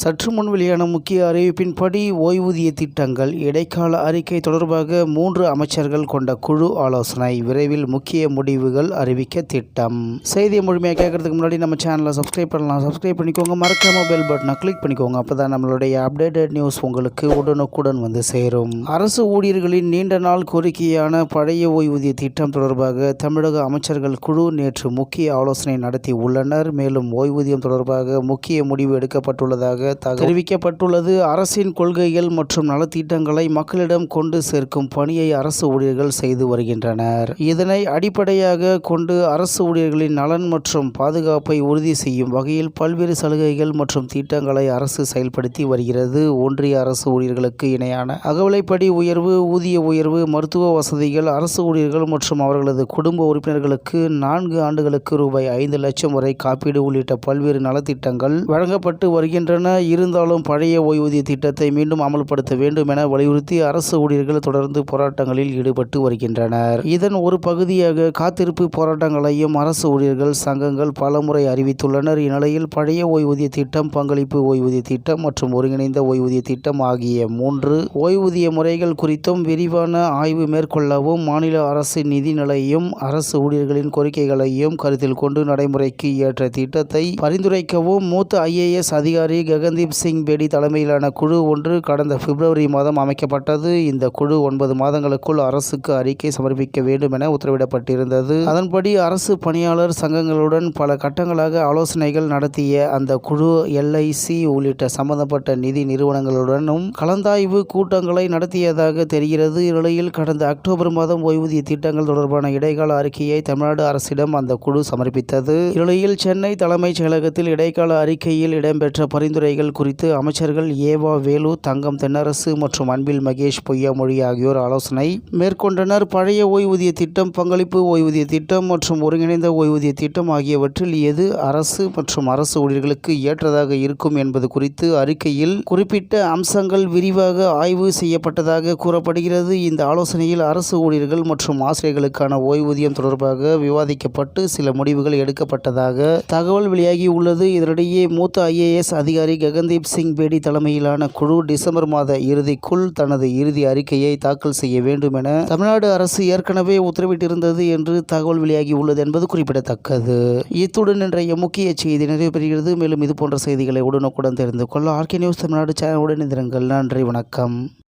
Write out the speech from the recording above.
சற்று முன் வெளியான முக்கிய அறிவிப்பின்படி ஓய்வூதிய திட்டங்கள் இடைக்கால அறிக்கை தொடர்பாக மூன்று அமைச்சர்கள் கொண்ட குழு ஆலோசனை விரைவில் முக்கிய முடிவுகள் அறிவிக்க திட்டம். செய்தியை முழுமையாக கேட்கறதுக்கு முன்னாடி நம்ம சேனலை சப்ஸ்கிரைப் பண்ணலாம். சப்ஸ்கிரைப் பண்ணிக்கோங்க. மறக்காம பெல் பட்டனை கிளிக் பண்ணிக்கோங்க. அப்பதான் நம்மளுடைய அப்டேட்டட் நியூஸ் உங்களுக்கு உடனுக்குடன் வந்து சேரும். அரசு ஊழியர்களின் நீண்ட நாள் கோரிக்கையான பழைய ஓய்வூதிய திட்டம் தொடர்பாக தமிழக அமைச்சர்கள் குழு நேற்று முக்கிய ஆலோசனை நடத்தி உள்ளனர். மேலும் ஓய்வூதியம் தொடர்பாக முக்கிய முடிவு எடுக்கப்பட்டுள்ளதாக தகவல் தெரிவிக்கப்பட்டுள்ளது. அரசின் கொள்கைகள் மற்றும் நலத்திட்டங்களை மக்களிடம் கொண்டு சேர்க்கும் பணியை அரசு ஊழியர்கள் செய்து வருகின்றனர். இதனை அடிப்படையாக கொண்டு அரசு ஊழியர்களின் நலன் மற்றும் பாதுகாப்பை உறுதி செய்யும் வகையில் பல்வேறு சலுகைகள் மற்றும் திட்டங்களை அரசு செயல்படுத்தி வருகிறது. ஒன்றிய அரசு ஊழியர்களுக்கு இணையான அகவலைப்படி உயர்வு ஊதிய உயர்வு மருத்துவ வசதிகள் அரசு ஊழியர்கள் மற்றும் அவர்களது குடும்ப உறுப்பினர்களுக்கு நான்கு ஆண்டுகளுக்கு ரூபாய் ஐந்து லட்சம் வரை காப்பீடு உள்ளிட்ட பல்வேறு நலத்திட்டங்கள் வழங்கப்பட்டு வருகின்றன. இருந்தாலும் பழைய ஓய்வூதிய திட்டத்தை மீண்டும் அமல்படுத்த வேண்டும் என வலியுறுத்தி அரசு ஊழியர்கள் தொடர்ந்து போராட்டங்களில் ஈடுபட்டு வருகின்றனர். இதன் ஒரு பகுதியாக காத்திருப்பு போராட்டங்களையும் அரசு ஊழியர்கள் சங்கங்கள் பலமுறை அறிவித்துள்ளனர். இந்நிலையில் பழைய ஓய்வூதிய திட்டம் பங்களிப்பு ஓய்வூதிய திட்டம் மற்றும் ஒருங்கிணைந்த ஓய்வூதிய திட்டம் ஆகிய மூன்று ஓய்வூதிய முறைகள் குறித்தும் விரிவான ஆய்வு மேற்கொள்ளவும் மாநில அரசு நிதி நிலையும் அரசு ஊழியர்களின் கோரிக்கைகளையும் கருத்தில் கொண்டு நடைமுறைக்கு ஏற்ற திட்டத்தை பரிந்துரைக்கவும் மூத்த ஐஏஎஸ் அதிகாரி ககன்தீப் சிங் பேடி தலைமையிலான குழு ஒன்று கடந்த பிப்ரவரி மாதம் அமைக்கப்பட்டது. இந்த குழு ஒன்பது மாதங்களுக்குள் அரசுக்கு அறிக்கை சமர்ப்பிக்க வேண்டும் என உத்தரவிடப்பட்டிருந்தது. அதன்படி அரசு பணியாளர் சங்கங்களுடன் பல கட்டங்களாக ஆலோசனைகள் நடத்திய அந்த குழு எல்ஐசி உள்ளிட்ட சம்பந்தப்பட்ட நிதி நிறுவனங்களுடனும் கலந்தாய்வு கூட்டங்களை நடத்தியதாக தெரிகிறது. இந்நிலையில் கடந்த அக்டோபர் மாதம் ஓய்வூதிய திட்டங்கள் தொடர்பான இடைக்கால அறிக்கையை தமிழ்நாடு அரசிடம் அந்த குழு சமர்ப்பித்தது. இந்நிலையில் சென்னை தலைமைச் செயலகத்தில் இடைக்கால அறிக்கையில் இடம்பெற்ற பரிந்துரைகள் குறித்து அமைச்சர்கள் ஏவா வேலு தங்கம் தென்னரசு மற்றும் அன்பில் மகேஷ் பொய்யாமொழி ஆகியோர் ஆலோசனை மேற்கொண்டனர். பழைய ஓய்வூதிய திட்டம் பங்களிப்பு ஓய்வூதிய திட்டம் மற்றும் ஒருங்கிணைந்த ஓய்வூதிய திட்டம் ஆகியவற்றில் எது அரசு மற்றும் அரசு ஊழியர்களுக்கு ஏற்றதாக இருக்கும் என்பது குறித்து அறிக்கையில் குறிப்பிட்ட அம்சங்கள் விரிவாக ஆய்வு செய்யப்பட்டதாக கூறப்படுகிறது. இந்த ஆலோசனையில் அரசு ஊழியர்கள் மற்றும் ஆசிரியர்களுக்கான ஓய்வூதியம் தொடர்பாக விவாதிக்கப்பட்டு சில முடிவுகள் எடுக்கப்பட்டதாக தகவல் வெளியாகி உள்ளது. இதனிடையே மூத்த ஐஏஎஸ் அதிகாரி ககன்தீப் சிங் பேடி தலைமையிலான குழு டிசம்பர் மாத இறுதிக்குள் தனது இறுதி அறிக்கையை தாக்கல் செய்ய வேண்டும் என தமிழ்நாடு அரசு ஏற்கனவே உத்தரவிட்டிருந்தது என்று தகவல் வெளியாகி உள்ளது என்பது குறிப்பிடத்தக்கது. இத்துடன் இன்றைய முக்கிய செய்தி நிறைவு பெறுகிறது. மேலும் இது போன்ற செய்திகளை உடனுக்குடன் தெரிந்து கொள்ள ஆர்கே நியூஸ் தமிழ்நாடு சேனலுடன் இணைந்திருங்கள். நன்றி வணக்கம்.